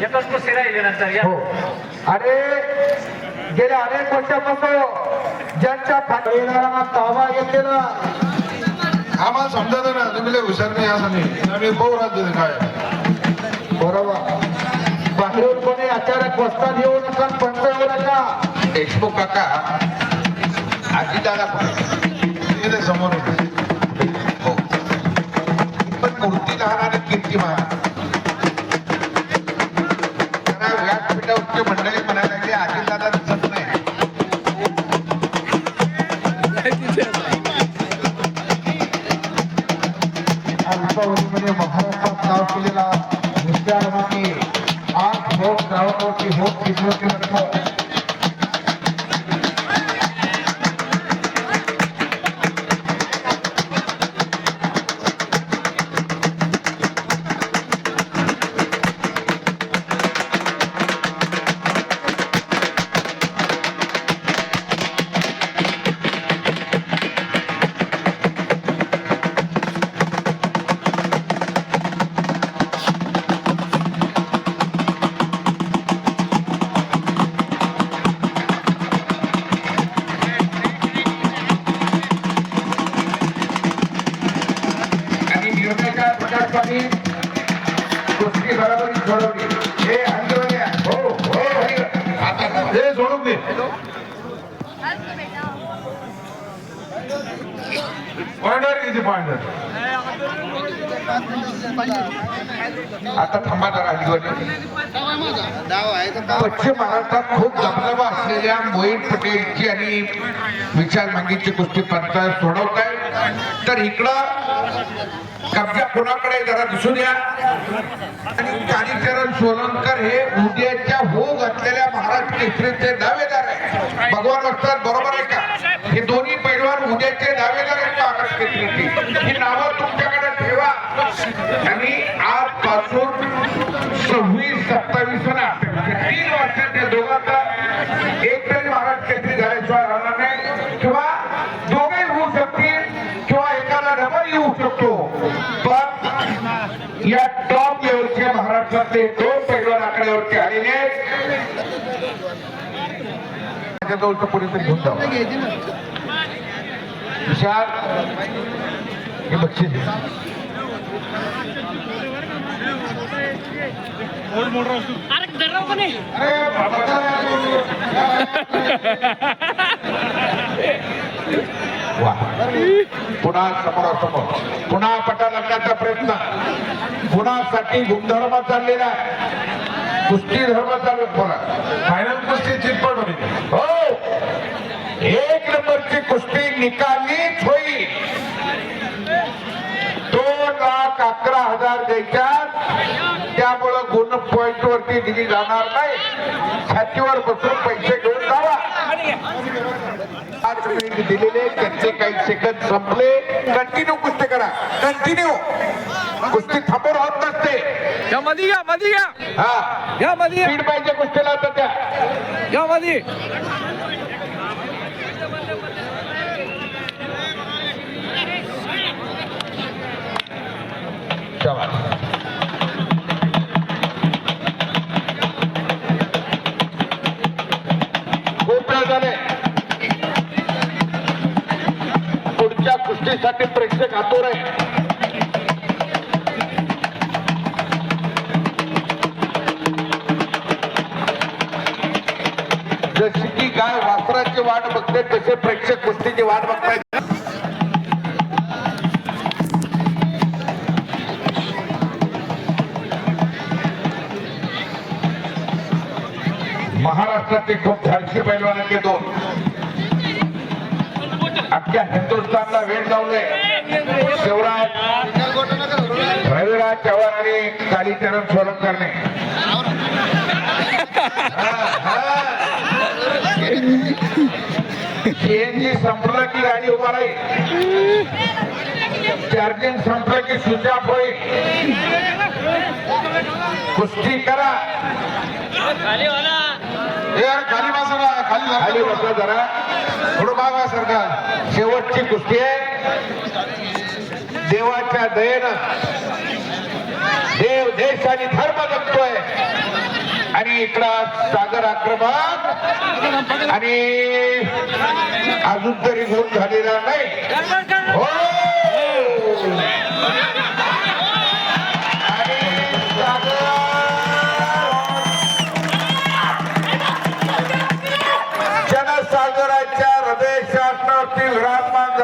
एकच कुस्ती राहिली नंतर या. हो. आणि गेल्या अनेक वर्षापासून ज्यांच्या खात्याला ताबा घेतलेला. आम्हाला समजत ना तुम्ही लय हुशार नाही असं नाही आम्ही बहु राज्य काय बरोबर. बाहेरून कोणी अचानक वस्ताद येऊ नका पंच येऊ नका. देशमुख काका. आजी दादा समोर. हो. पण मूर्ती लहान आणि कीर्ती व्यासपीठावरची मंडळी म्हणायला लागली आजी दादा दिसत नाही. अल्पावधीमध्ये महाराष्ट्रात नाव केलेला नित्यानंदी आज भोग गावावरती भोग किती किती पॉईंट आता थांबा जरा पश्चिम महाराष्ट्रात खूप दबदबा असलेल्या मोहित पटेलची आणि विशाल मांगीची कुस्ती पंचायत सोडवत आहे तर इकडं कब्जा कोणाकडे जरा दिसून या. आणि कालीचरण सोलंकर हे उद्याच्या हो घातलेल्या महाराष्ट्र केसरीचे दावेदार आहे भगवान असतात बरोबर आहे का? आणि आजपासून सव्वीस सत्तावीस आणि अठ्ठावीस तीन वर्षात त्या दोघांचा एक तरी महाराष्ट्र केसरी झाल्याशिवाय राहणार नाही किंवा दोघे होऊ शकतील किंवा एकाला डबल येऊ शकतो पण या टॉप लेवलच्या महाराष्ट्रातले दोन पैलवान आकड्यावरती आलेले माझ्याजवळचं कोणीतरी घेऊन जावं विशाल हे। बक्षीस अरे पुन्हा समोरासमोर. पुन्हा पटा लागण्याचा प्रयत्न. पुन्हासाठी गुणधर्म चाललेला आहे. कुस्ती धर्म चालू बोला. फायनल कुस्ती चितपट होईल. हो. एक नंबरची कुस्ती निकालीच होईल दोन लाख अकरा हजार गुण पॉइंट वरती दिली जाणार नाही. छातीवर बसून पैसे घेऊन जावा. आठ मिनिट दिलेले त्यांचे काही सेकंद संपले. कंटिन्यू कुस्ती करा. कंटिन्यू कुस्ती थांबून होत नसते. या मधी या मधी या. हा. या मधी स्पीड पाहिजे कुस्तीला तर त्या. या मधी. पुढच्या कुस्तीसाठी प्रेक्षक आतोर आहे. जशी की गाय वासराची वाट बघते तसे प्रेक्षक कुस्तीची वाट बघतायत. महाराष्ट्रातले खूप धाडशी पैलवानांचे दोन. या हिंदुस्थानला वेळ लावले शिवराज रविराज चव्हाण आणि कालीचरण सोलंकरने सीएनजी संपलं की गाडी उभा राहील. चार्जिंग संपलं की स्विच ऑफ होईल. कुस्ती करा. खाली बसा खाली खाली बसा जरा. थोडं मागा सरकार. शेवटची कुस्ती आहे. देवाच्या दयेनं देव देश आणि धर्म जगतोय आणि इकडं सागर आक्रमक. आणि अजून तरी गुण झालेला नाही. हो! குடும்பத்தில் ராமன்